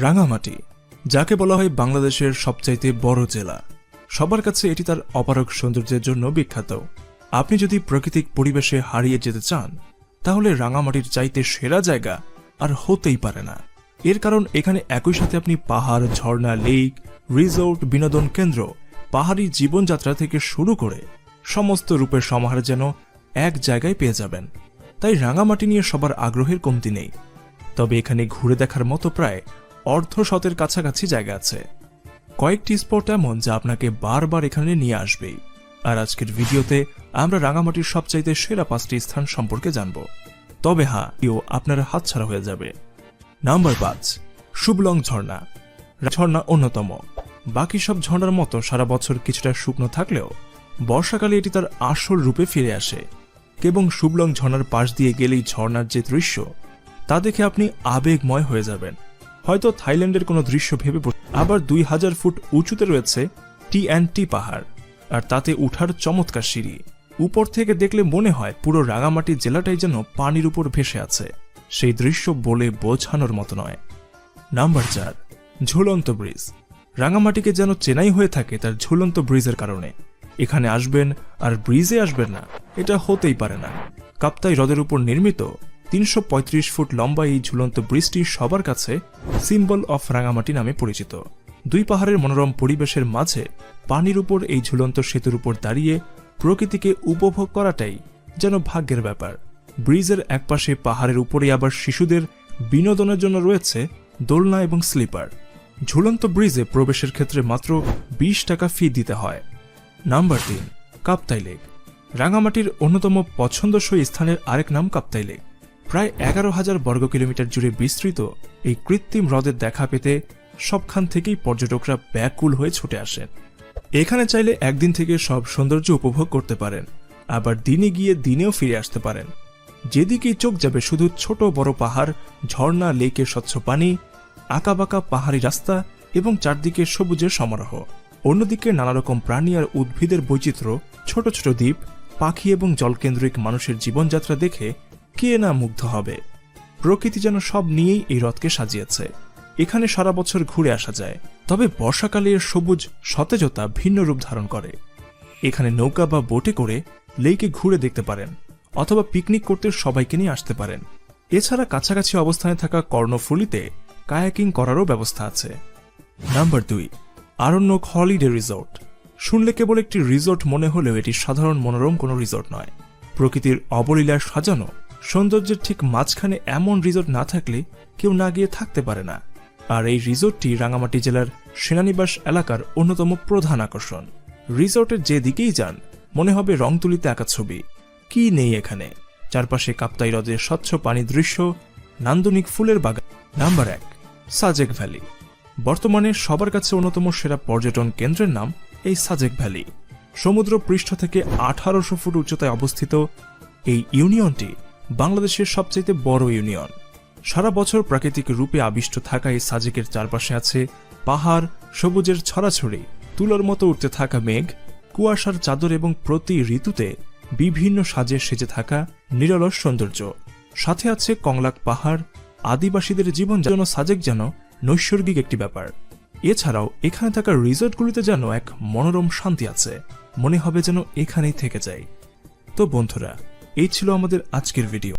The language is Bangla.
রাঙামাটি, যাকে বলা হয় বাংলাদেশের সবচাইতে বড় জেলা। সবার কাছে এটি তার অপারক সৌন্দর্যের জন্য বিখ্যাত। আপনি যদি প্রাকৃতিক পরিবেশে হারিয়ে যেতে চান, তাহলে রাঙামাটির চাইতে সেরা জায়গা আর হতেই পারে না। এর কারণ, এখানে একই সাথে আপনি পাহাড়, ঝর্ণা লেক রিসোর্ট বিনোদন কেন্দ্র, পাহাড়ি জীবনযাত্রা থেকে শুরু করে সমস্ত রূপের সমাহার যেন এক জায়গায় পেয়ে যাবেন। তাই রাঙামাটি নিয়ে সবার আগ্রহের কমতি নেই। তবে এখানে ঘুরে দেখার মতো প্রায় অর্ধ শতের কাছাকাছি জায়গা আছে। কয়েকটি স্পট এমন যা আপনাকে বারবার এখানে নিয়ে আসবেই। আর আজকের ভিডিওতে আমরা রাঙামাটির সবচাইতে সেরা পাঁচটি স্থান সম্পর্কে জানব। তবে হ্যাঁ ইও আপনার হাতছাড়া হয়ে যাবে। নাম্বার পাঁচ, শুভলং ঝর্ণা। ঝর্ণা অন্যতম। বাকি সব ঝর্ণার মতো সারা বছর কিছুটা শুকনো থাকলেও বর্ষাকালে এটি তার আসল রূপে ফিরে আসে। এবং শুভলং ঝর্ণার পাশ দিয়ে গেলেই ঝর্ণার যে দৃশ্য, তা দেখে আপনি আবেগময় হয়ে যাবেন। হয়তো থাইল্যান্ডের কোনো দৃশ্য ভেবে আবার দুই হাজার ফুট উঁচুতে রয়েছে টি অ্যান্ড টি পাহাড়, আর তাতে উঠার চমৎকার সিঁড়ি। উপর থেকে দেখলে মনে হয় পুরো রাঙামাটি জেলাটাই যেন পানির উপর ভেসে আছে। সেই দৃশ্য বলে বোঝানোর মতো নয়। নাম্বার চার, ঝুলন্ত ব্রিজ। রাঙামাটিকে যেন চেনাই হয়ে থাকে তার ঝুলন্ত ব্রিজের কারণে। এখানে আসবেন আর ব্রিজে আসবেন না, এটা হতেই পারে না। কাপ্তাই হ্রদের উপর নির্মিত তিনশো পঁয়ত্রিশ ফুট লম্বা এই ঝুলন্ত ব্রিজটি সবার কাছে সিম্বল অফ রাঙামাটি নামে পরিচিত। দুই পাহাড়ের মনোরম পরিবেশের মাঝে পানির উপর এই ঝুলন্ত সেতুর উপর দাঁড়িয়ে প্রকৃতিকে উপভোগ করাটাই যেন ভাগ্যের ব্যাপার। ব্রিজের একপাশে পাহাড়ের উপরে আবার শিশুদের বিনোদনের জন্য রয়েছে দোলনা এবং স্লিপার। ঝুলন্ত ব্রিজে প্রবেশের ক্ষেত্রে মাত্র বিশ টাকা ফি দিতে হয়। নাম্বার তিন, কাপ্তাই লেক। রাঙামাটির অন্যতম পছন্দসই স্থানের আরেক নাম কাপ্তাই লেক। প্রায় এগারো হাজার বর্গ কিলোমিটার জুড়ে বিস্তৃত এই কৃত্রিম হ্রদের দেখা পেতে সবখান থেকেই পর্যটকরা ব্যাকুল হয়ে ছুটে আসেন। এখানে চাইলে একদিন থেকে সব সৌন্দর্য উপভোগ করতে পারেন, আবার দিনে গিয়ে দিনেও ফিরে আসতে পারেন। যেদিকেই চোখ যাবে শুধু ছোট বড় পাহাড়, ঝর্ণা লেকের স্বচ্ছ পানি, আঁকাবাঁকা পাহাড়ি রাস্তা এবং চারদিকে সবুজের সমারোহ। অন্যদিকে নানা রকম প্রাণী আর উদ্ভিদের বৈচিত্র্য, ছোট ছোট দ্বীপ, পাখি এবং জলকেন্দ্রিক মানুষের জীবনযাত্রা দেখে কে না মুগ্ধ হবে। প্রকৃতি যেন সব নিয়েই এই হ্রদকে সাজিয়েছে। এখানে সারা বছর ঘুরে আসা যায়। তবে বর্ষাকালে এর সবুজ সতেজতা ভিন্ন রূপ ধারণ করে। এখানে নৌকা বা বোটে করে লেকে ঘুরে দেখতে পারেন, অথবা পিকনিক করতে সবাইকে নিয়ে আসতে পারেন। এছাড়া কাছাকাছি অবস্থানে থাকা কর্ণফুলিতে কায়াকিং করারও ব্যবস্থা আছে। নাম্বার দুই, আরণ্যক হলিডে রিসোর্ট। শুনলে কেবল একটি রিসোর্ট মনে হলেও এটি সাধারণ মনোরম কোনো রিসোর্ট নয়। প্রকৃতির অবলীলায় সাজানো সৌন্দর্যের ঠিক মাঝখানে এমন রিসোর্ট না থাকলে কেউ না গিয়ে থাকতে পারে না। আর এই রিসোর্টটি রাঙামাটি জেলার সেনানিবাস এলাকার অন্যতম প্রধান আকর্ষণ। রিসোর্টের যে দিকেই যান, মনে হবে রং তুলিতে আঁকা ছবি। কি নেই এখানে? চারপাশে কাপ্তাই হ্রদের স্বচ্ছ পানি দৃশ্য, নান্দনিক ফুলের বাগান। নাম্বার এক, সাজেক ভ্যালি। বর্তমানে সবার কাছে অন্যতম সেরা পর্যটন কেন্দ্রের নাম এই সাজেক ভ্যালি। সমুদ্র পৃষ্ঠ থেকে আঠারোশো ফুট উচ্চতায় অবস্থিত এই ইউনিয়নটি বাংলাদেশের সবচেয়ে বড় ইউনিয়ন। সারা বছর প্রাকৃতিক রূপে আবিষ্ট থাকা এই সাজেকের চারপাশে আছে পাহাড়, সবুজের ছড়াছড়ি, তুলোর মতো উঠতে থাকা মেঘ, কুয়াশার চাদর এবং প্রতি ঋতুতে বিভিন্ন সাজে সেজে থাকা নিরলস সৌন্দর্য। সাথে আছে কংলাক পাহাড়, আদিবাসীদের জীবন যেন সাজেক যেন নৈসর্গিক একটি ব্যাপার। এছাড়াও এখানে থাকা রিসোর্টগুলিতে যেন এক মনোরম শান্তি আছে। মনে হবে যেন এখানেই থেকে যাই। তো বন্ধুরা এই ছিল আমাদের আজকের ভিডিও